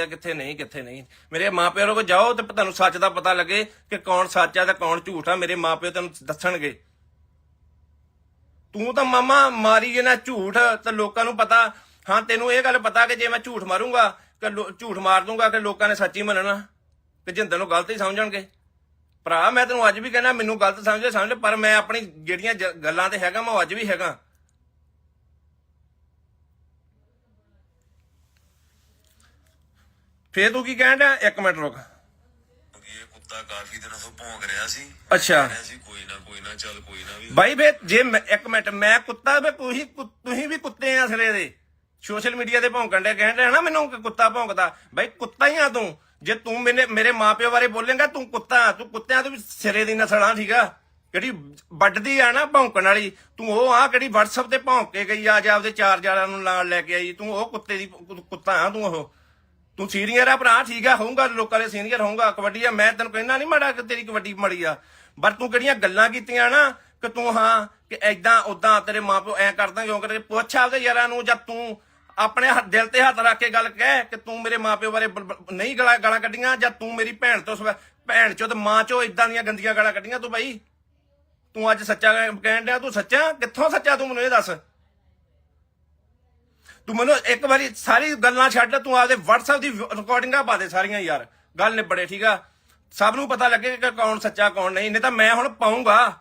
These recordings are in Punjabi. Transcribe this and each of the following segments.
ਆ, ਕਿੱਥੇ ਨਹੀਂ ਕਿੱਥੇ ਨਹੀਂ। ਮੇਰੇ ਮਾਪਿਆਂ ਕੋਲ ਜਾਓ ਤੇ ਤੁਹਾਨੂੰ ਸੱਚ ਦਾ ਪਤਾ ਲੱਗੇ ਕਿ ਕੌਣ ਸੱਚ ਆ ਤੇ ਕੌਣ ਝੂਠ ਆ। ਮੇਰੇ ਮਾਪਿਓ ਤੈਨੂੰ ਦੱਸਣਗੇ। ਤੂੰ ਤਾਂ ਮਾਮਾ ਮਾਰੀ ਜੇ ਨਾ ਝੂਠ, ਤੇ ਲੋਕਾਂ ਨੂੰ ਪਤਾ। ਹਾਂ, ਤੈਨੂੰ ਇਹ ਗੱਲ ਪਤਾ ਕਿ ਜੇ ਮੈਂ ਝੂਠ ਮਾਰੂੰਗਾ, ਕਿ ਝੂਠ ਮਾਰ ਦੂੰਗਾ, ਕਿ ਲੋਕਾਂ ਨੇ ਸੱਚੀ ਮੰਨਣਾ, ਕਿ ਜਿੰਦਰ ਨੂੰ ਗਲਤ ਹੀ ਸਮਝਣਗੇ। ਭਰਾ, ਮੈਂ ਤੈਨੂੰ ਅੱਜ ਵੀ ਕਹਿੰਦਾ, ਮੈਨੂੰ ਗਲਤ ਸਮਝੇ, ਸਮਝ, ਪਰ ਮੈਂ ਆਪਣੀ ਜਿਹੜੀਆਂ ਗੱਲਾਂ ਤੇ ਹੈਗਾ, ਮੈਂ ਉਹ ਅੱਜ ਵੀ ਹੈਗਾ। ਫੇਰ ਤੂੰ ਕੀ ਕਹਿਣ ਡਿਆ? ਇੱਕ ਮਿੰਟ ਰੁਕ। ਕਿਉਂਕਿ ਇਹ ਕੁੱਤਾ ਕਾਫੀ ਦਿਨਾਂ ਤੋਂ ਭੌਂਕ ਰਿਹਾ ਸੀ। ਅੱਛਾ। ਕਹਿ ਰਿਹਾ ਸੀ ਕੋਈ ਨਾ ਕੋਈ ਨਾ ਚੱਲ ਕੋਈ ਨਾ ਵੀ ਬਾਈ ਵੇ ਜੇ ਮੈਂ- ਇੱਕ ਮਿੰਟ ਮੈਂ ਕੁੱਤਾ ਵੇ ਤੁਸੀਂ ਕੁ- ਤੁਸੀਂ ਵੀ ਕੁੱਤੇ ਆ ਸਿਰੇ ਦੇ। ਸੋਸ਼ਲ ਮੀਡੀਆ ਤੇ ਭੌਂਕਣ ਦੇ ਮੈਨੂੰ ਕਿ ਕੁੱਤਾ ਭੌਂਕਦਾ। ਬਾਈ ਕੁੱਤਾ ਹੀ ਆ ਤੂੰ। ਜੇ ਤੂੰ ਮੈਨੇ ਮੇਰੇ ਮਾਪਿਓ ਬਾਰੇ ਬੋਲੇਂਗਾ ਤੂੰ ਕੁੱਤਾ ਤੂੰ ਕੁੱਤਿਆਂ ਤੋਂ ਵੀ ਸਿਰੇ ਦੀ ਨਸਲ ਆ ਠੀਕ ਆ? ਜਿਹੜੀ ਵੱਡਦੀ ਆ ਨਾ ਭੌਂਕਣ ਵਾਲੀ। ਤੂੰ ਉਹ ਆ ਕਿਹੜੀ WhatsApp ਤੇ ਭੌਂਕ ਕੇ ਗਈ ਆ ਜਾਂ ਆਪਦੇ ਚਾਰ ਜਾਰਾਂ ਨੂੰ ਨਾਲ ਲੈ ਕੇ ਆਈ। ਤੂੰ ਉਹ ਕੁੱਤੇ ਦੀ ਕੁ- ਕੁੱਤਾ ਆ ਤੂੰ ਉਹ। ਤੂੰ ਸੀਨੀਅਰ ਆ ਭਰਾ, ਠੀਕ ਆ, ਹੋਊਗਾ, ਲੋਕਾਂ ਦੇ ਸੀਨੀਅਰ ਹੋਊਗਾ, ਕਬੱਡੀ ਆ, ਮੈਂ ਤੈਨੂੰ ਕਹਿੰਦਾ ਨਹੀਂ ਮਾੜਾ ਕਿ ਤੇਰੀ ਕਬੱਡੀ ਮੜੀ ਆ, ਪਰ ਤੂੰ ਕਿਹੜੀਆਂ ਗੱਲਾਂ ਕੀਤੀਆਂ ਨਾ ਕਿ ਤੂੰ, ਹਾਂ, ਕਿ ਐਦਾਂ ਉਦਾਂ ਤੇਰੇ ਮਾਪਿਓ ਐ ਕਰਦਾ, ਕਿਉਂ ਕਰਕੇ ਪੁੱਛ ਆਪਦੇ ਯਾਰਾਂ ਨੂੰ, ਜਾਂ ਤੂੰ ਆਪਣੇ ਦਿਲ ਤੇ ਹੱਥ ਰੱਖ ਕੇ ਗੱਲ ਕਹਿ ਕਿ ਤੂੰ ਮੇਰੇ ਮਾਪਿਓ ਬਾਰੇ ਨਹੀਂ ਗਾਲਾਂ ਗਾਲਾਂ ਕੱਢੀਆਂ, ਜਾਂ ਤੂੰ ਮੇਰੀ ਭੈਣ ਤੋਂ ਸਵੈ- ਭੈਣ ਚੋਂ ਤੇ ਮਾਂ ਚੋਂ ਇਦਾਂ ਦੀਆਂ ਗੰਦੀਆਂ ਗਾਲਾਂ ਕੱਢੀਆਂ ਤੂੰ ਬਾਈ? ਤੂੰ ਅੱਜ ਸੱਚਾ ਕਹਿਣ ਡਿਆ, ਤੂੰ ਸੱਚਾ? ਕਿੱਥੋਂ ਸੱਚਾ ਤੂੰ ਮੈਨੂੰ ਇਹ ਦੱਸ? ਤੂੰ ਮੈਨੂੰ ਇੱਕ ਵਾਰੀ ਸਾਰੀ ਗੱਲਾਂ ਛੱਡ ਤੂੰ ਆਪਦੇ WhatsApp ਦੀ ਰਿਕਾਰਡਿੰਗਾਂ ਪਾ ਦੇ ਸਾਰੀਆਂ ਯਾਰ। ਗੱਲ ਨਿਬੜੇ, ਠੀਕ ਆ? ਸਭ ਨੂੰ ਪਤਾ ਲੱਗੇ ਕਿ ਕੌਣ ਸੱਚਾ, ਕੌਣ ਨਹੀਂ ਨਹੀਂ ਤਾਂ ਮੈਂ ਹੁਣ ਪਾਉਂਗਾ।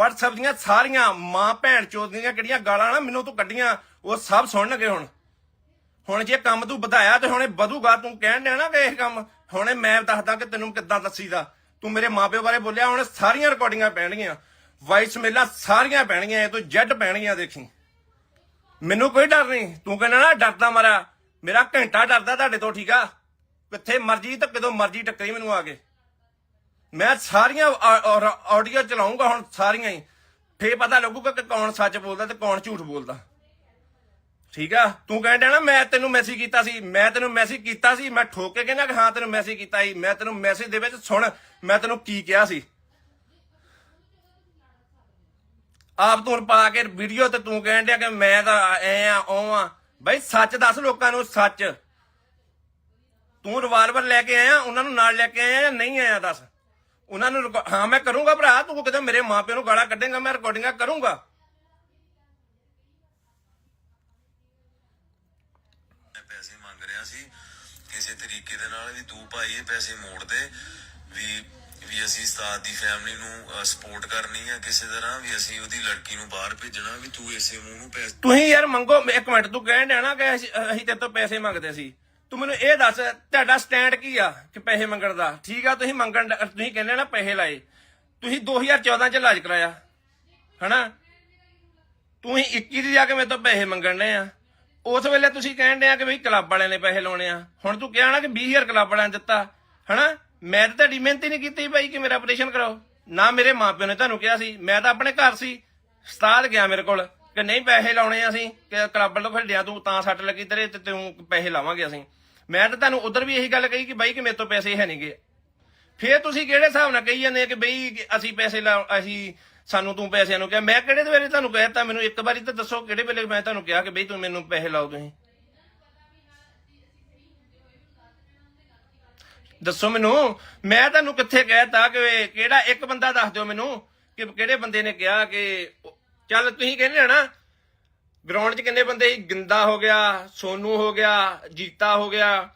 WhatsApp ਦੀਆਂ ਸਾਰੀਆਂ ਮਾਂ, ਭੈਣ, ਚੋਦ ਦੀਆਂ ਕਿਹੜੀਆਂ ਗਾਲਾਂ ਨਾ ਮੈਨੂੰ ਤੂੰ ਕੱਢੀਆਂ, ਉਹ ਸਭ ਸੁਣਨਗੇ ਹੁਣ। ਹੁਣ ਜੇ ਕੰਮ ਤੂੰ ਵਧਾਇਆ ਤੇ ਹੁਣੇ ਵਧੂਗਾ, ਤੂੰ ਕਹਿਣ ਡਿਆ ਨਾ ਕਿ ਇਹ ਕੰਮ, ਹੁਣੇ ਮੈਂ ਦੱਸਦਾ ਕਿ ਤੈਨੂੰ ਕਿੱਦਾਂ ਦੱਸੀਦਾ। ਤੂੰ ਮੇਰੇ ਮਾਪਿਓ ਬਾਰੇ ਬੋਲਿਆ, ਹੁਣ ਸਾਰੀਆਂ ਰਿਕਾਰਡਿੰਗਾਂ ਪੈਣਗੀਆਂ। ਵਾਈਸ ਮੇਲਾਂ ਸਾਰੀਆਂ ਪੈਣਗੀਆਂ, ਇਹ ਤੋਂ ਜੱਡ ਪੈਣਗੀਆਂ, ਦੇਖੀ। ਮੈਨੂੰ ਕੋਈ ਡਰ ਨਹੀਂ। ਤੂੰ ਕਹਿੰਦਾ ਨਾ, ਡਰਦਾ ਮਾਰਾ। ਮੇਰਾ ਘੰਟਾ ਡਰਦਾ ਤੁਹਾਡੇ ਤੋਂ, ਠੀਕ ਆ? ਕਿੱਥੇ ਮਰਜ਼ੀ, ਤਾਂ ਕਦੋਂ ਮਰਜ਼ੀ ਟੱਕਰੀ ਮੈਨੂੰ ਆ ਕੇ। ਮੈਂ ਸਾਰੀਆਂ ਆਡੀਓ ਚਲਾਉਂਗਾ ਹੁਣ, ਸਾਰੀਆਂ ਹੀ। ਫੇਰ ਪਤਾ ਲੱਗੂਗਾ ਕਿ ਕੌਣ ਸੱਚ ਬੋਲਦਾ ਤੇ ਕੌਣ ਝੂਠ ਬੋਲਦਾ। ਠੀਕ ਆ? ਤੂੰ ਕਹਿੰਦਾ ਨਾ, ਮੈਂ ਤੈਨੂੰ ਮੈਸੇਜ ਕੀਤਾ ਸੀ। ਮੈਂ ਤੈਨੂੰ ਮੈਸੇਜ ਕੀਤਾ ਸੀ। ਮੈਂ ਠੋਕ ਕੇ ਕਹਿੰਦਾ ਕਿ ਹਾਂ, ਤੈਨੂੰ ਮੈਸੇਜ ਕੀਤਾ ਸੀ। ਮੈਂ ਤੈਨੂੰ ਮੈਸੇਜ ਦੇ ਵਿੱਚ ਸੁਣ, ਮੈਂ ਤੈਨੂੰ ਕੀ ਕਿਹਾ ਸੀ। ਆਪ ਤੂੰ ਪਾ ਕੇ ਵੀਡੀਓ ਤੇ ਤੂੰ ਕਹਿਣ ਡਿਆ ਕਿ ਮੈਂ ਤਾਂ ਐ ਆ ਉਹ ਆ। ਬਈ ਸੱਚ ਦੱਸ ਲੋਕਾਂ ਨੂੰ, ਸੱਚ। ਤੂੰ ਰਿਵਾਲਵਰ ਲੈ ਕੇ ਆਇਆ, ਉਹਨਾਂ ਨੂੰ ਨਾਲ ਲੈ ਕੇ ਆਇਆ ਜਾਂ ਨਹੀਂ ਆਇਆ ਦੱਸ? ਉਹਨਾਂ ਨੂੰ ਹਾਂ, ਮੈਂ ਕਰੂੰਗਾ ਭਰਾ, ਤੂੰ ਕਿਤੇ ਮੇਰੇ ਮਾਪਿਆਂ ਨੂੰ ਗਾਲਾਂ ਕੱਢੇਗਾ, ਮੈਂ ਰਿਕਾਰਡਿੰਗਾਂ ਕਰੂੰਗਾ। ਪੈਸੇ ਮੰਗ ਰਿਹਾ ਸੀ, ਕਿਸੇ ਤਰੀਕੇ ਦੇ ਨਾਲ ਵੀ ਤੂੰ ਭਾਈ ਇਹ ਪੈਸੇ ਮੋੜ ਦੇ, ਵੀ ਵੀ ਅਸੀਂ ਉਸਤਾਦ ਦੀ ਫੈਮਿਲੀ ਨੂੰ ਸਪੋਰਟ ਕਰਨੀ ਆ ਕਿਸੇ ਤਰ੍ਹਾਂ, ਵੀ ਅਸੀਂ ਉਹਦੀ ਲੜਕੀ ਨੂੰ ਬਾਹਰ ਭੇਜਣਾ, ਵੀ ਤੂੰ ਇਸੇ ਮੂੰਹ ਨੂੰ ਪੈਸੇ ਤੁਸੀਂ ਯਾਰ ਮੰਗੋ ਇੱਕ ਮਿੰਟ, ਤੂੰ ਕਹਿਣ ਡਿਆ ਨਾ ਕਿ ਅਸੀਂ ਅਸੀਂ ਤੇਰੇ ਤੋਂ ਪੈਸੇ ਮੰਗਦੇ ਸੀ। ਤੂੰ ਮੈਨੂੰ ਇਹ ਦੱਸ, ਤੁਹਾਡਾ ਸਟੈਂਡ ਕੀ ਆ ਕਿ ਪੈਸੇ ਮੰਗਣ ਦਾ? ਠੀਕ ਆ, ਤੁਸੀਂ ਮੰਗਣ ਦਾ- ਤੁਸੀਂ ਕਹਿੰਦੇ ਨਾ ਪੈਸੇ ਲਾਏ। ਤੁਸੀਂ 2014 ਚ ਇਲਾਜ ਕਰਾਇਆ, ਹਨਾ? ਤੁਸੀਂ 21 ਚ ਜਾ ਕੇ ਮੇਰੇ ਤੋਂ ਪੈਸੇ ਮੰਗਣ ਦੇ ਆ। ਉਸ ਵੇਲੇ ਤੁਸੀਂ ਕਹਿਣ ਡਿਆ ਕਿ ਬਈ ਕਲੱਬ ਵਾਲਿਆਂ ਨੇ ਪੈਸੇ ਲਾਉਣੇ ਆ। ਹੁਣ ਤੂੰ ਕਿਹਾ ਨਾ ਕਿ 20000 ਕਲੱਬ ਵਾਲਿਆਂ ਨੇ ਦਿੱਤਾ, ਹਨਾ? ਮੈਂ ਤਾਂ ਤੁਹਾਡੀ ਮਿਹਨਤ ਹੀ ਨਹੀਂ ਕੀਤੀ ਭਾਈ ਕਿ ਮੇਰਾ ਆਪਰੇਸ਼ਨ ਕਰਾਓ। ਨਾ ਮੇਰੇ ਮਾਪਿਓ ਨੇ ਤੁਹਾਨੂੰ ਕਿਹਾ ਸੀ। ਮੈਂ ਤਾਂ ਆਪਣੇ ਘਰ ਸੀ। ਉਸਤਾਦ ਗਿਆ ਮੇਰੇ ਕੋਲ ਕਿ ਨਹੀਂ ਪੈਸੇ ਲਾਉਣੇ ਆ ਅਸੀਂ, ਕਿ ਕਲੱਬ ਵੱਲੋਂ ਖੇਡਿਆ ਤੂੰ, ਤਾਂ ਸੱਟ ਲੱਗੀ ਤੇਰੇ ਤੇ ਤੂੰ ਪੈਸੇ ਲਾਵਾਂਗੇ ਅਸੀਂ। ਮੈਂ ਤਾਂ ਤੁਹਾਨੂੰ ਉਧਰ ਵੀ ਇਹੀ ਗੱਲ ਕਹੀ ਕਿ ਬਾਈ ਕਿ ਮੇਰੇ ਤੋਂ ਪੈਸੇ ਹੈ ਨਹੀਂਗੇ। ਫੇਰ ਤੁਸੀਂ ਕਿਹੜੇ ਹਿਸਾਬ ਨਾਲ ਕਹੀ ਜਾਂਦੇ ਕਿ ਬਈ ਅਸੀਂ ਪੈਸੇ ਲਾ, ਅਸੀਂ ਸਾਨੂੰ ਤੂੰ ਪੈਸਿਆਂ ਨੂੰ ਕਿਹਾ। ਮੈਂ ਕਿਹੜੇ ਵੇਲੇ ਤੁਹਾਨੂੰ ਕਹਿਤਾ ਮੈਨੂੰ ਇੱਕ ਵਾਰੀ ਤਾਂ ਦੱਸੋ ਕਿਹੜੇ ਵੇਲੇ ਮੈਂ ਤੁਹਾਨੂੰ ਕਿਹਾ ਕਿ ਬਈ ਤੂੰ ਮੈਨੂੰ ਪੈਸੇ ਲਾਓ ਤੁਸੀਂ। ਦੱਸੋ ਮੈਨੂੰ। ਮੈਂ ਤੁਹਾਨੂੰ ਕਿੱਥੇ ਕਹਿਤਾ ਕਿ ਕਿਹੜਾ ਇੱਕ ਬੰਦਾ ਦੱਸ ਦਿਓ ਮੈਨੂੰ ਕਿ ਕਿਹੜੇ ਬੰਦੇ ਨੇ ਕਿਹਾ ਕਿ ਚੱਲ ਤੁਸੀਂ ਕਹਿੰਦੇ ਹੋ ਨਾ ਗਰਾਊਂਡ 'ਚ ਕਿੰਨੇ ਬੰਦੇ ਸੀ? ਗਿੰਦਾ ਹੋ ਗਿਆ, ਸੋਨੂ ਹੋ ਗਿਆ, ਜੀਤਾ ਹੋ ਗਿਆ,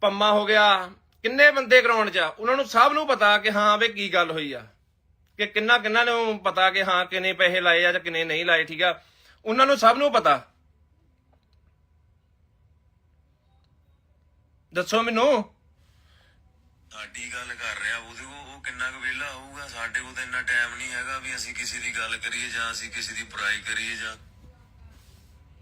ਪੰਮਾ ਹੋ ਗਿਆ। ਕਿੰਨੇ ਬੰਦੇ ਗਰਾਊਂਡ 'ਚ ਆ? ਉਹਨਾਂ ਨੂੰ ਸਭ ਨੂੰ ਪਤਾ ਕਿ ਹਾਂ ਵੇ ਕੀ ਗੱਲ ਹੋਈ ਆ। ਕਿ ਕਿੰਨਾ ਕਿੰਨਾ ਨੂੰ ਪਤਾ ਕਿ ਹਾਂ ਕਿੰਨੇ ਪੈਸੇ ਲਾਏ ਆ ਜਾਂ ਕਿੰਨੇ ਨਹੀਂ ਲਾਏ, ਠੀਕ ਆ? ਉਹਨਾਂ ਨੂੰ ਸਭ ਨੂੰ ਪਤਾ। ਦੱਸੋ ਮੈਨੂੰ। ਸਾਡੀ ਗੱਲ ਕਰ ਰਿਹਾ ਉਹਦੇ ਕੋਲ, ਉਹ ਕਿੰਨਾ ਕੁ ਵਿਹਲਾ ਹੋਊਗਾ? ਸਾਡੇ ਕੋਲ ਤਾਂ ਇੰਨਾ ਟਾਈਮ ਨਹੀਂ ਹੈਗਾ ਵੀ ਅਸੀਂ ਕਿਸੇ ਦੀ ਗੱਲ ਕਰੀਏ ਜਾਂ ਅਸੀਂ ਕਿਸੇ ਦੀ ਬੁਰਾਈ ਕਰੀਏ ਜਾਂ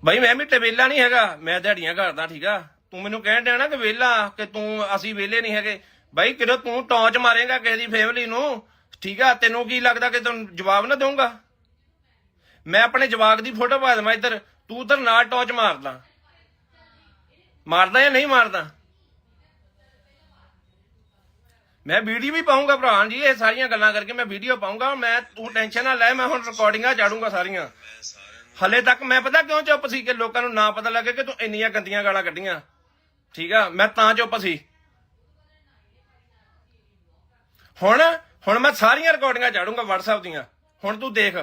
ਬਾਈ, ਮੈਂ ਵੀ ਤੇ ਨਹੀਂ ਹੈਗਾ। ਮੈਂ ਦਿਹਾੜੀਆਂ ਕਰਦਾ ਠੀਕ ਆ? ਤੂੰ ਮੈਨੂੰ ਕਹਿਣ ਡਿਆ ਨਾ ਕਿ ਵਿਹਲਾ, ਕਿ ਤੂੰ, ਅਸੀਂ ਵਿਹਲੇ ਨਹੀਂ ਹੈਗੇ। ਬਾਈ, ਕਿਦੋਂ ਤੂੰ ਟੌਂਚ ਮਾਰੇਗਾ ਕਿਸੇ ਦੀ ਫੈਮਿਲੀ ਨੂੰ? ਠੀਕ ਆ? ਤੈਨੂੰ ਕੀ ਲੱਗਦਾ ਕਿ ਤੈਨੂੰ ਜਵਾਬ ਨਾ ਦਊਂਗਾ? ਮੈਂ ਆਪਣੇ ਜਵਾਕ ਦੀ ਫੋਟੋ ਪਾ ਦੇਵਾਂ ਇੱਧਰ। ਤੂੰ ਉਧਰ ਨਾਲ ਟੌਂਚ ਮਾਰਦਾ। ਮਾਰਦਾ ਜਾਂ ਨਹੀਂ ਮਾਰਦਾ? ਮੈਂ ਵੀਡੀਓ ਵੀ ਪਾਉਂਗਾ ਭਰਾ ਜੀ ਇਹ ਸਾਰੀਆਂ ਗੱਲਾਂ ਕਰਕੇ ਮੈਂ ਵੀਡੀਓ ਪਾਉਂਗਾ। ਮੈਂ ਤੂੰ ਟੈਨਸ਼ਨ ਨਾ ਲੈ, ਮੈਂ ਹੁਣ ਰਿਕਾਰਡਿੰਗਾਂ ਚਾੜੂੰਗਾ ਸਾਰੀਆਂ। ਹਲੇ ਤੱਕ ਮੈਂ ਪਤਾ ਕਿਉਂ ਚੁੱਪ ਸੀ ਕਿ ਲੋਕਾਂ ਨੂੰ ਨਾ ਪਤਾ ਲੱਗੇ ਕਿ ਤੂੰ ਇੰਨੀਆਂ ਗੰਦੀਆਂ ਗਾਲਾਂ ਕੱਢੀਆਂ। ਠੀਕ ਆ, ਮੈਂ ਤਾਂ ਚੁੱਪ ਸੀ। ਹੁਣ ਹੁਣ ਮੈਂ ਸਾਰੀਆਂ ਰਿਕਾਰਡਿੰਗਾਂ ਚਾੜੂੰਗਾ WhatsApp ਦੀਆਂ। ਹੁਣ ਤੂੰ ਦੇਖ,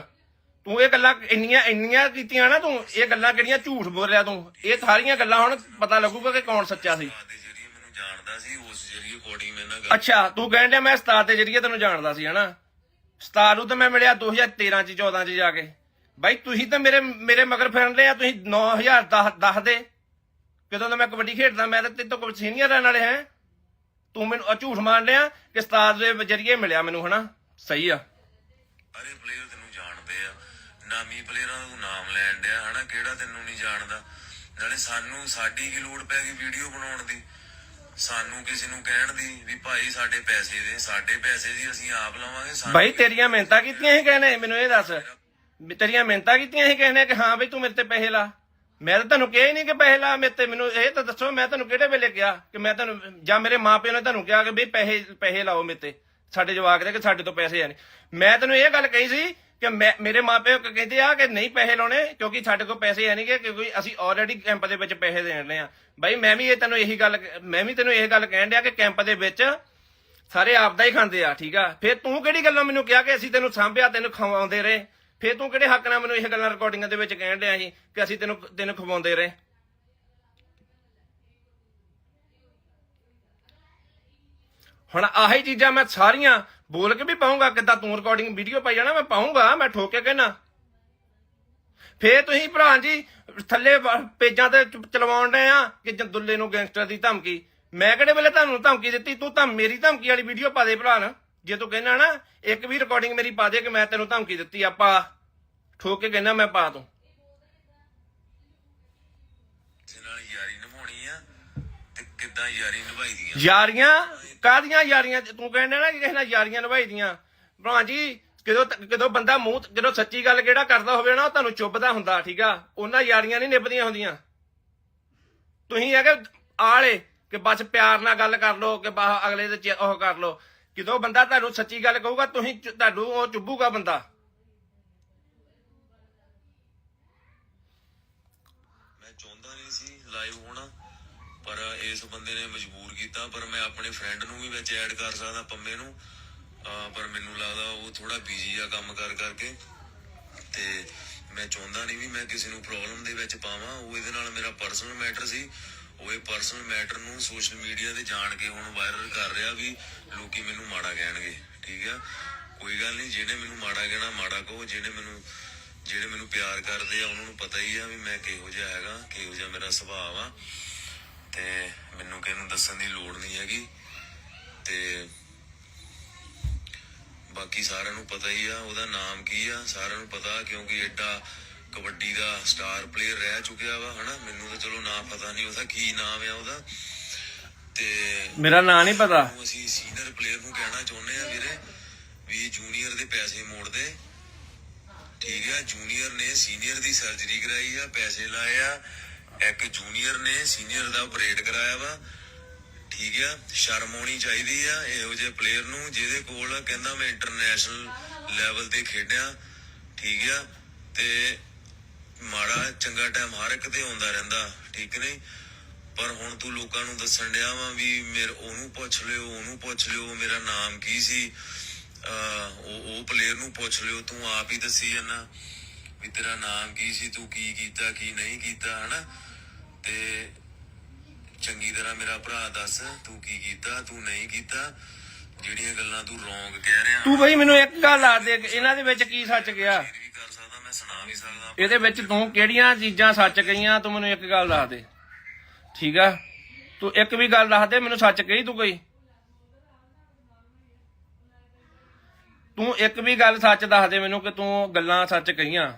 ਤੂੰ ਇਹ ਗੱਲਾਂ ਇੰਨੀਆਂ ਇੰਨੀਆਂ ਕੀਤੀਆਂ ਨਾ ਤੂੰ, ਇਹ ਗੱਲਾਂ ਕਿਹੜੀਆਂ ਝੂਠ ਬੋਲਿਆ ਤੂੰ? ਇਹ ਸਾਰੀਆਂ ਗੱਲਾਂ ਹੁਣ ਪਤਾ ਲੱਗੂਗਾ ਕਿ ਕੌਣ ਸੱਚਾ ਸੀ ਉਸਤਾਦ ਦੇ ਜਰੀਏ ਮੈਨੂੰ ਜਾਣਦਾ ਸੀ ਉਸ ਜਰੀਏ ਕੋਡਿੰਗ ਮੇਰੇ ਨਾਲ ਗੱਲ ਅੱਛਾ ਤੂੰ ਕਹਿਣ ਡਿਆ ਮੈਂ ਉਸਤਾਦ ਦੇ ਜਰੀਏ ਤੈਨੂੰ ਜਾਣਦਾ ਸੀ ਹਨਾ? ਉਸਤਾਦ ਨੂੰ ਤਾਂ ਮੈਂ ਮਿਲਿਆ 2013 ਚ 14 ਚ ਜਾ ਕੇ। ਬਾਈ ਤੁਸੀਂ ਤਾਂ ਮੇਰੇ ਮੇਰੇ ਮਗਰ ਫਿਰਦੇ ਆ ਤੁਸੀਂ 9010 10 ਦੇ। ਕਦੋਂ ਦਾ ਮੈਂ ਕਬੱਡੀ ਖੇਡਦਾ ਮੈਂ ਤਾਂ ਤੇਰੇ ਤੋਂ ਕੋਈ ਸੀਨੀਅਰ ਰਹਿਣ ਵਾਲੇ ਹੈ। ਤੂੰ ਮੈਨੂੰ ਝੂਠ ਮਾਰ ਲਿਆ ਕਿ ਉਸਤਾਦ ਦੇ ਜਰੀਏ ਮਿਲਿਆ ਮੈਨੂੰ ਹਨਾ? ਸਹੀ ਆ। ਸਾਰੇ ਪਲੇਅਰ ਤੈਨੂੰ ਜਾਣਦੇ ਆ। ਨਾਮੀ ਪਲੇਅਰਾਂ ਦਾ ਤੂੰ ਨਾਮ ਲੈਣ ਡਿਆ ਹਨਾ? ਕਿਹੜਾ ਤੈਨੂੰ ਨਹੀਂ ਜਾਣਦਾ? ਨਾਲੇ ਸਾਨੂੰ ਸਾਡੀ ਕੀ ਲੋੜ ਪੈ ਗਈ ਵੀਡੀਓ ਬਣਾਉਣ ਦੀ? ਸਾਨੂੰ ਕਿਸੇ ਨੂੰ ਕਹਿਣ ਦੀ ਵੀ ਭਾਈ ਸਾਡੇ ਪੈਸੇ ਦੇ, ਸਾਡੇ ਪੈਸੇ ਜੀ ਅਸੀਂ ਆਪ ਲਵਾਂਗੇ, ਸਾਨੂੰ ਬਾਈ, ਤੇਰੀਆਂ ਮਿਹਨਤਾਂ ਕੀਤੀਆਂ ਸੀ ਕਹਿੰਦੇ, ਮੈਨੂੰ ਇਹ ਦੱਸ। ਵੀ ਤੇਰੀਆਂ ਮਿਹਨਤਾਂ ਕੀਤੀਆਂ ਸੀ ਕਹਿੰਦੇ ਕਿ ਹਾਂ ਬਈ ਤੂੰ ਮੇਰੇ ਤੇ ਪੈਸੇ ਲਾ। ਮੈਂ ਤਾਂ ਤੁਹਾਨੂੰ ਕਿਹਾ ਹੀ ਨਹੀਂ ਕਿ ਪੈਸੇ ਲਾ, ਮੇਰੇ ਤੇ ਮੈਨੂੰ ਇਹ ਤਾਂ ਦੱਸੋ, ਮੈਂ ਤੁਹਾਨੂੰ ਕਿਹੜੇ ਵੇਲੇ ਕਿਹਾ ਕਿ ਮੈਂ ਤੁਹਾਨੂੰ, ਜਾਂ ਮੇਰੇ ਮਾਪਿਆਂ ਨੇ ਤੁਹਾਨੂੰ ਕਿਹਾ ਕਿ ਬਈ ਪੈਸੇ ਪੈਸੇ ਲਾਓ ਮੇਰੇ ਤੇ। ਸਾਡੇ ਜਵਾਕ ਦੇ ਕਿ ਸਾਡੇ ਤੋਂ ਪੈਸੇ ਆ ਨਹੀਂ। ਮੈਂ ਤੈਨੂੰ ਇਹ ਗੱਲ ਕਹੀ ਸੀ ਕਿ ਮੈਂ ਮੇਰੇ ਮਾਪਿਓ ਕਹਿੰਦੇ ਆ ਕਿ ਨਹੀਂ ਪੈਸੇ ਲਾਉਣੇ, ਕਿਉਂਕਿ ਸਾਡੇ ਕੋਲ ਪੈਸੇ ਹੈ ਨਹੀਂਗੇ ਕਿਉਂਕਿ ਅਸੀਂ ਆਲਰੇਡੀ ਕੈਂਪ ਦੇ ਵਿੱਚ ਪੈਸੇ ਦੇਣ ਰਹੇ ਆ। ਬਾਈ, ਮੈਂ ਵੀ ਇਹ ਤੈਨੂੰ ਇਹੀ ਗੱਲ ਮੈਂ ਵੀ ਤੈਨੂੰ ਇਹ ਗੱਲ ਕਹਿਣ ਡਿਆ ਕਿ ਕੈਂਪ ਦੇ ਵਿੱਚ ਸਾਰੇ ਆਪਦਾ ਹੀ ਖਾਂਦੇ ਆ, ਠੀਕ ਆ? ਫਿਰ ਤੂੰ ਕਿਹੜੀ ਗੱਲਾਂ ਮੈਨੂੰ ਕਿਹਾ ਕਿ ਅਸੀਂ ਤੈਨੂੰ ਸਾਂਭਿਆ, ਤੈਨੂੰ ਖਵਾਉਂਦੇ ਰਹੇ? ਫਿਰ ਤੂੰ ਕਿਹੜੇ ਹੱਕ ਨਾਲ ਮੈਨੂੰ ਇਹ ਗੱਲਾਂ ਰਿਕਾਰਡਿੰਗਾਂ ਦੇ ਵਿੱਚ ਕਹਿਣ ਡਿਆ ਸੀ ਕਿ ਅਸੀਂ ਤੈਨੂੰ ਤੈਨੂੰ ਖਵਾਉਂਦੇ ਰਹੇ? ਹੁਣ ਆਹੀ ਚੀਜ਼ਾਂ ਮੈਂ ਸਾਰੀਆਂ ਬੋਲ ਕੇ ਵੀ ਪਾਉਂਗਾ ਕਿੱਦਾਂ? ਤੂੰ ਰਿਕਾਰਡਿੰਗ ਵੀਡੀਓ ਪਾਈ ਜਾਣਾ ਮੈਂ ਪਾਉਂਗਾ ਮੈਂ ਠੋਕ ਕੇ ਕਹਿਣਾ। ਫੇਰ ਤੁਸੀਂ ਭਰਾ ਜੀ ਥੱਲੇ ਪੇਜਾਂ ਤੇ ਚਲਵਾਉਣ ਡਏ ਆ ਕਿ ਜੰਦੁੱਲੇ ਨੂੰ ਗੈਂਗਸਟਰ ਦੀ ਧਮਕੀ। ਮੈਂ ਕਿਹੜੇ ਵੇਲੇ ਤੁਹਾਨੂੰ ਧਮਕੀ ਦਿੱਤੀ? ਤੂੰ ਤਾਂ ਮੇਰੀ ਧਮਕੀ ਵਾਲੀ ਵੀਡੀਓ ਪਾ ਦੇ ਭਰਾ ਨਾ ਜੇ ਤੂੰ ਕਹਿਣਾ ਨਾ ਇੱਕ ਵੀ ਰਿਕਾਰਡਿੰਗ ਮੇਰੀ ਪਾ ਦੇ ਕਿ ਮੈਂ ਤੈਨੂੰ ਧਮਕੀ ਦਿੱਤੀ ਆ ਪਾ ਠੋਕ ਕੇ ਕਹਿਣਾ ਮੈਂ ਪਾ ਦੂੰ। ਯਾਰੀ ਨਿਭਾਉਣੀ ਆ ਤੇ ਕਿੱਦਾਂ ਯਾਰੀ ਨਿਭਾਈ ਦੀਆਂ? ਯਾਰੀਆਂ ਕਾਦੀਆਂ ਯਾਰੀਆਂ ਤੂੰ ਕਹਿੰਦਾ ਨਾ ਕਿ ਕਿਸੇ ਨਾਲ ਯਾਰੀਆਂ ਨਿਭਾਈਦੀਆਂ ਭਰਾ ਜੀ, ਜਦੋਂ ਜਦੋਂ ਬੰਦਾ ਮੂੰਹ ਜਦੋਂ ਸੱਚੀ ਗੱਲ ਕਿਹੜਾ ਕਰਦਾ ਹੋਵੇ ਨਾ, ਉਹ ਤੁਹਾਨੂੰ ਚੁੱਭਦਾ ਹੁੰਦਾ, ਠੀਕ ਆ? ਉਹਨਾਂ ਯਾਰੀਆਂ ਨਹੀਂ ਨਿਭਦੀਆਂ ਹੁੰਦੀਆਂ। ਤੁਸੀਂ ਹੈਗੇ ਆਲੇ ਕਿ ਬਸ ਪਿਆਰ ਨਾਲ ਗੱਲ ਕਰ ਲੋ ਕਿ ਬਸ ਅਗਲੇ ਦੇ ਉਹ ਕਰ ਲੋ ਜਦੋਂ ਬੰਦਾ ਤੁਹਾਨੂੰ ਸੱਚੀ ਗੱਲ ਕਹੂਗਾ, ਤੁਸੀਂ ਤੁਹਾਨੂੰ ਉਹ ਚੁੱਭੂਗਾ ਬੰਦਾ। ਮੈਂ ਚਾਹੁੰਦਾ ਨਹੀਂ ਸੀ ਲਾਈਵ ਹੋਣਾ। ਪਰ ਇਸ ਬੰਦੇ ਨੇ ਮਜਬੂਰ ਕੀਤਾ, ਪਰ ਮੈਂ ਆਪਣੇ ਫਰੈਂਡ ਨੂੰ ਵੀ ਵਿੱਚ ਐਡ ਕਰ ਸਕਦਾ, ਪੰਮੇ ਨੂੰ। ਪਰ ਮੈਨੂੰ ਲੱਗਦਾ ਉਹ ਥੋੜਾ ਬਿਜ਼ੀ ਆ ਕੰਮ ਕਰ ਕਰਕੇ। ਤੇ ਮੈਂ ਚਾਹੁੰਦਾ ਨਹੀਂ ਵੀ ਮੈਂ ਕਿਸੇ ਨੂੰ ਪ੍ਰੋਬਲਮ ਦੇ ਵਿੱਚ ਪਾਵਾਂ। ਉਹ ਇਹਦੇ ਨਾਲ ਮੇਰਾ ਪਰਸਨਲ ਮੈਟਰ ਸੀ। ਉਹ ਇਹ ਪਰਸਨਲ ਮੈਟਰ ਨੂੰ ਸੋਸ਼ਲ ਮੀਡੀਆ ਤੇ ਜਾਣ ਕੇ ਹੁਣ ਵਾਇਰਲ ਕਰ ਰਿਹਾ ਵੀ ਲੋਕੀ ਮੈਨੂੰ ਮਾੜਾ ਕਹਿਣਗੇ, ਠੀਕ ਆ? ਕੋਈ ਗੱਲ ਨਹੀਂ ਜਿਹਨੇ ਮੈਨੂੰ ਮਾੜਾ ਕਹਿਣਾ, ਮਾੜਾ ਕਹੋ। ਜਿਹਨੇ ਮੈਨੂੰ, ਜਿਹੜੇ ਮੈਨੂੰ ਪਿਆਰ ਕਰਦੇ ਆ, ਉਹਨਾਂ ਨੂੰ ਪਤਾ ਹੀ ਆ ਵੀ ਮੈਂ ਕਿਹੋ ਜਿਹਾ ਹੈਗਾ, ਕਿਹੋ ਜਿਹਾ ਮੇਰਾ ਸੁਭਾਅ ਆ ਤੇ ਮੈਨੂੰ ਕਿਸੇ ਨੂੰ ਦੱਸਣ ਦੀ ਲੋੜ ਨਹੀਂ ਹੈਗੀ। ਤੇ ਬਾਕੀ ਸਾਰਿਆਂ ਨੂੰ ਪਤਾ ਹੀ ਆ ਉਹਦਾ ਨਾਮ ਕੀ ਆ ਸਾਰਿਆਂ ਨੂੰ ਪਤਾ ਕਿਉਂਕਿ ਐਡਾ ਕਬੱਡੀ ਦਾ ਸਟਾਰ ਪਲੇਅਰ ਰਹਿ ਚੁੱਕਿਆ ਵਾ ਹਨਾ? ਮੈਨੂੰ ਤਾਂ ਚਲੋ ਨਾਮ ਪਤਾ ਨਹੀਂ ਉਹਦਾ ਕੀ ਨਾਮ ਆ ਉਹਦਾ। ਤੇ ਮੇਰਾ ਨਾਂ ਨਹੀਂ ਪਤਾ। ਅਸੀਂ ਸੀਨੀਅਰ ਪਲੇਅਰ ਨੂੰ ਕਹਿਣਾ ਚਾਹੁੰਦੇ ਆ ਵੀਰੇ ਵੀ ਜੂਨੀਅਰ ਦੇ ਪੈਸੇ ਮੋੜ ਦੇ ਠੀਕ ਆ ਜੂਨੀਅਰ ਨੇ ਸੀਨੀਅਰ ਦੀ ਸਰਜਰੀ ਕਰਾਈ ਆ ਪੈਸੇ ਲਾਏ ਆ ਇੱਕ ਜੂਨੀਅਰ ਨੇ ਸੀਨੀਅਰ ਦਾ ਆਪਰੇਟ ਕਰਾਇਆ ਵਾ। ਠੀਕ ਆ, ਸ਼ਰਮ ਆਉਣੀ ਚਾਹੀਦੀ ਆ ਇਹੋ ਜਿਹੇ ਪਲੇਅਰ ਨੂੰ, ਜਿਹਦੇ ਕੋਲ ਕਹਿੰਦਾ ਮੈਂ ਇੰਟਰਨੈਸ਼ਨਲ ਲੈਵਲ ਤੇ ਖੇਡਿਆ। ਠੀਕ ਆ, ਤੇ ਮਾੜਾ ਚੰਗਾ ਟਾਈਮ ਹਰ ਇੱਕ ਤੇ ਆਉਂਦਾ ਰਹਿੰਦਾ, ਠੀਕ ਨਹੀਂ? ਪਰ ਹੁਣ ਤੂੰ ਲੋਕਾਂ ਨੂੰ ਦੱਸਣ ਡਿਆ ਵਾ ਵੀ ਮੇਰੇ, ਉਹਨੂੰ ਪੁੱਛ ਲਿਓ, ਉਹਨੂੰ ਪੁੱਛ ਲਿਓ, ਮੇਰਾ ਨਾਮ ਕੀ ਸੀ? ਅਹ ਉਹ ਉਹ ਪਲੇਅਰ ਨੂੰ ਪੁੱਛ ਲਿਓ, ਤੂੰ ਆਪ ਹੀ ਦੱਸੀ ਜਾਂਦਾ ਵੀ ਤੇਰਾ ਨਾਮ ਕੀ ਸੀ, ਤੂੰ ਕੀ ਕੀਤਾ, ਕੀ ਨਹੀਂ ਕੀਤਾ, ਹਨਾ? ਤੇ ਚੰਗੀ ਤਰ੍ਹਾਂ ਮੇਰਾ ਭਰਾ ਦੱਸ ਤੂੰ ਕੀ ਕੀਤਾ ਤੂੰ ਨਹੀਂ ਕੀਤਾ? ਜਿਹੜੀਆਂ ਗੱਲਾਂ ਤੂੰ ਰੋਂਗ ਕਹਿ ਰਿਹਾ ਤੂੰ ਬਈ ਮੈਨੂੰ ਇੱਕ ਗੱਲ ਆ ਦੇ ਇਹਨਾਂ ਦੇ ਵਿੱਚ ਕੀ ਸੱਚ ਗਿਆ? ਵੀ ਕਰ ਸਕਦਾ ਮੈਂ ਸੁਣਾ ਵੀ ਸਕਦਾ ਇਹਦੇ ਵਿੱਚ ਤੂੰ ਕਿਹੜੀਆਂ ਚੀਜ਼ਾਂ ਸੱਚ ਕਹੀਆਂ ਤੂੰ ਮੈਨੂੰ ਇੱਕ ਗੱਲ ਦੱਸ ਦੇ। ਠੀਕ ਆ? ਤੂੰ ਇੱਕ ਵੀ ਗੱਲ ਦੱਸ ਦੇ ਮੈਨੂੰ ਸੱਚ ਕਹੀ ਤੂੰ ਕੋਈ? ਤੂੰ ਇੱਕ ਵੀ ਗੱਲ ਸੱਚ ਦੱਸ ਦੇ ਮੈਨੂੰ ਕਿ ਤੂੰ ਗੱਲਾਂ ਸੱਚ ਕਹੀਆਂ।